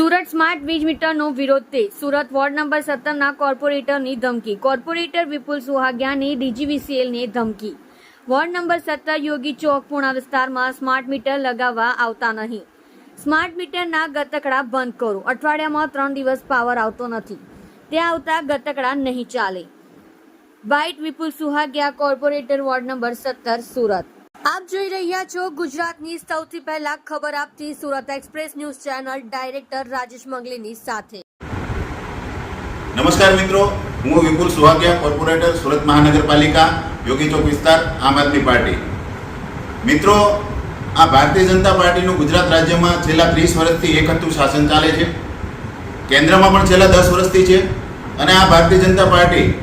Surat smart વીજ મીટરનો વિરોધ તે સુરત વોર્ડ નંબર સત્તરના કોર્પોરેટરની ધમકી. કોર્પોરેટર વિપુલ સુહાગિયાની ડીજીવીસીએલને ધમકી. વોર્ડ નંબર સત્તર યોગી ચોક પૂર્ણા વિસ્તારમાં સ્માર્ટ મીટર લગાવવા આવતા નહીં. સ્માર્ટ મીટરના ગતકડા બંધ કરો. અઠવાડિયામાં ત્રણ દિવસ પાવર આવતો નથી. ત્યાં આવતા ગતકડા નહીં ચાલે. Bite Vipul Suhagiya, corporator ward number સત્તર, સુરત. આપ જોઈ રહ્યા છો ગુજરાતની સૌથી પહેલા ખબર આપતી Surat express news channel director Rajesh મંગલીની સાથે. નમસ્કાર મિત્રો, હું વિપુલ સુહાગિયા, કોર્પોરેટર, સુરત મહાનગરપાલિકા, યોગી ચોક વિસ્તાર, આમ આદમી પાર્ટી. મિત્રો, આ ભારતીય જનતા પાર્ટીનું ગુજરાત રાજ્યમાં છેલ્લા ત્રીસ વર્ષથી એક હતું શાસન ચાલે છે. કેન્દ્રમાં પણ છેલ્લા દસ વર્ષથી છે. અને આ ભારતીય જનતા પાર્ટી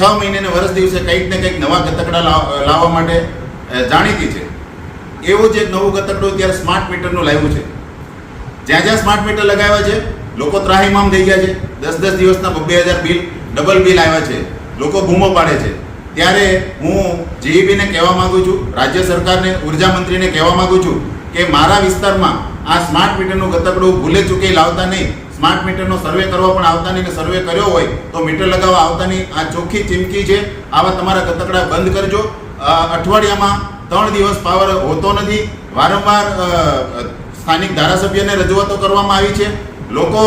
છ મહિને વર્ષ દિવસે કંઈક ને કંઈક નવા ગતકડા લાવ- લાવવા માટે જાણીતી છે. એવું જ એક નવું ગતરડું અત્યારે સ્માર્ટ મીટરનું લાવ્યું છે. જ્યાં જ્યાં સ્માર્ટ મીટર લગાવ્યા છે, લોકો ત્રાહીમામ થઈ ગયા છે. દસ દસ દિવસના બબ્બે હજાર બિલ ડબલ બિલ આવ્યા છે. લોકો બૂમો પાડે છે. ત્યારે હું જીઈબીને કહેવા માગું છું, રાજ્ય સરકારને, ઊર્જા મંત્રીને કહેવા માગું છું કે મારા વિસ્તારમાં આ સ્માર્ટ મીટરનું ગતકડું ભૂલે ચૂકે લાવતા નહીં. સ્માર્ટ મીટરનો સર્વે કરવા પણ આવતા નહીં સર્વે કર્યો હોય તો મીટર લગાવવા આવતા નહીં. આ ચોખ્ખી ચીમકી છે. આવા તમારા ગતકડા બંધ કરજો. અઠવાડિયામાં ત્રણ દિવસ પાવર હોતો નથી. વારંવાર સ્થાનિક ધારાસભ્યને રજૂઆતો કરવામાં આવી છે. લોકો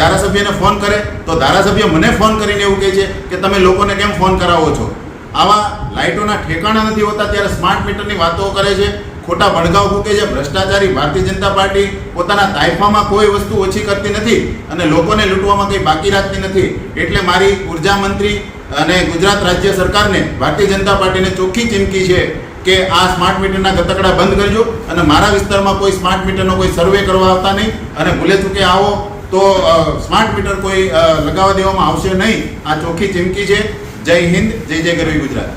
ધારાસભ્યને ફોન કરે તો ધારાસભ્ય મને ફોન કરીને એવું કહે છે કે તમે લોકોને કેમ ફોન કરાવો છો? આવા લાઇટોના ઠેકાણા નથી હોતા, ત્યારે સ્માર્ટ મીટરની વાતો કરે છે. ખોટા ભડકાવ ફૂકે છે. ભ્રષ્ટાચારી, ભારતીય જનતા પાર્ટી પોતાના તાઇફામાં કોઈ વસ્તુ ઓછી કરતી નથી અને લોકોને લૂંટવામાં કંઈ બાકી રાખતી નથી. એટલે મારી ઊર્જા મંત્રી અને ગુજરાત રાજ્ય સરકારને ભારતીય જનતા પાર્ટીને ચોખ્ખી ચીમકી છે કે આ સ્માર્ટ મીટરના ગતકડા બંધ કરજો અને મારા વિસ્તારમાં કોઈ સ્માર્ટ મીટરનો કોઈ સર્વે કરવા આવતા નહીં અને ભૂલે ચૂકે આવો તો સ્માર્ટ મીટર કોઈ લગાવવા દેવામાં આવશે નહીં. આ ચોખ્ખી ચીમકી છે. જય હિન્દ, જય જય ગરવી ગુજરાત.